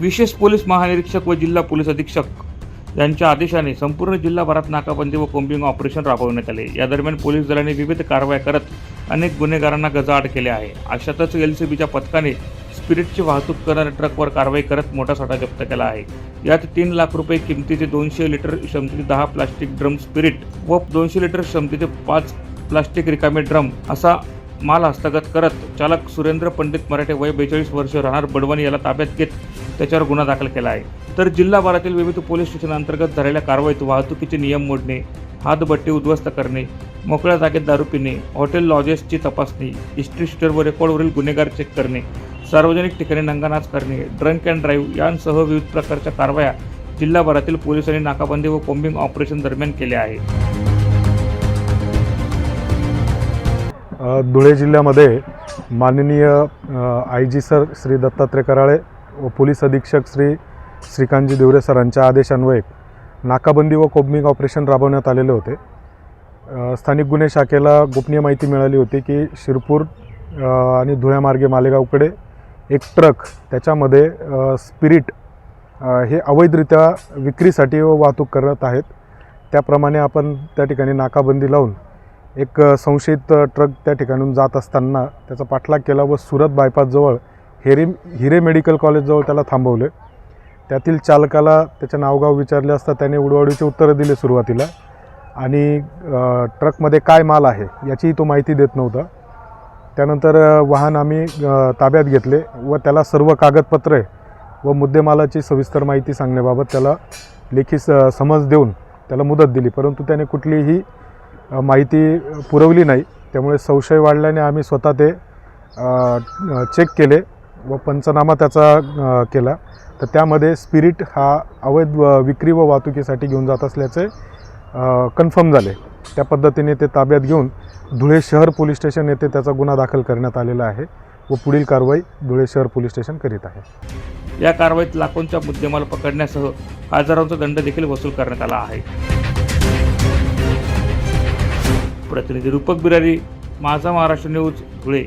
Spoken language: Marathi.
विशेष पोलीस महानिरीक्षक व जिल्हा पोलीस अधीक्षक यांच्या आदेशाने संपूर्ण जिल्हाभरात नाकाबंदी व कोम्बिंग ऑपरेशन राबवण्यात आले. या दरम्यान पोलीस दलाने विविध कारवाया करत अनेक गुन्हेगारांना गजाआड केले आहे. अशातच एल सी बीच्या पथकाने स्पिरिटची वाहतूक करणाऱ्या ट्रकवर कारवाई करत मोठा साठा जप्त केला आहे. यात तीन लाख रुपये किमतीचे दोनशे लिटर क्षमतेचे दहा प्लास्टिक ड्रम स्पिरिट व दोनशे लिटर क्षमतेचे पाच प्लास्टिक रिकामे ड्रम असा माल हस्तगत करत चालक सुरेंद्र पंडित मराठे वय बेचाळीस वर्ष राहणार बडवणी याला ताब्यात घेत त्याच्यावर गुन्हा दाखल केला आहे. तर जिल्हाभरातील विविध पोलीस स्टेशनांतर्गत झालेल्या कारवाईत वाहतुकीचे नियम मोडणे हातभट्टी उद्ध्वस्त करणे मोकळ्या जागेत दारू पिणे हॉटेल लॉजेसची तपासणी हिस्ट्री शीटर व रेकॉर्डवरील गुन्हेगार चेक करणे सार्वजनिक ठिकाणी नंगानाच करणे ड्रंक अँड ड्राईव्ह यांसह विविध प्रकारच्या कारवाया जिल्हाभरातील पोलिसांनी नाकाबंदी व कोम्बिंग ऑपरेशन दरम्यान केल्या आहे धुळे जिल्ह्यामध्ये माननीय I G sir Shri Dattatray Karale police अधीक्षक श्री श्रीकांतजी देवरे सरांच्या आदेशान्वये नाकाबंदी व कोबमिंग ऑपरेशन राबवण्यात आलेले होते. स्थानिक गुन्हे शाखेला गोपनीय माहिती मिळाली होती की शिरपूर आणि धुळ्यामार्गे मालेगावकडे एक ट्रक त्याच्यामध्ये स्पिरिट हे अवैधरित्या विक्रीसाठी व वाहतूक करत आहेत. त्याप्रमाणे आपण त्या ठिकाणी नाकाबंदी लावून एक संशयित ट्रक त्या ठिकाणून जात असताना त्याचा पाठलाग केला व सुरत बायपासजवळ हेरे हिरे मेडिकल कॉलेजजवळ त्याला थांबवले. त्यातील चालकाला त्याचे नावगाव विचारले असता त्याने उडवाडीचे उत्तरं दिले सुरुवातीला. आणि ट्रकमध्ये काय माल आहे याचीही तो माहिती देत नव्हता. त्यानंतर वाहन आम्ही ताब्यात घेतले व त्याला सर्व कागदपत्रे व मुद्देमालाची सविस्तर माहिती सांगण्याबाबत त्याला लेखी स समज देऊन त्याला मुदत दिली. परंतु त्याने कुठलीही माहिती पुरवली नाही. त्यामुळे संशय वाढल्याने आम्ही स्वतः ते चेक केले. व पंचनामा त्याचा केला. तर त्यामध्ये स्पिरिट हा अवैध व विक्री व वाहतुकीसाठी घेऊन जात असल्याचे कन्फर्म झाले. त्या पद्धतीने ते ताब्यात घेऊन धुळे शहर पोलीस स्टेशन येथे त्याचा गुन्हा दाखल करण्यात आलेला आहे व पुढील कारवाई धुळे शहर पोलीस स्टेशन करीत आहे. या कारवाईत लाखोंचा मुद्देमाल पकडण्यासह हजारांचा दंड देखील वसूल करण्यात आला आहे. प्रतिनिधी रूपक बिरारी माझा महाराष्ट्र न्यूज धुळे.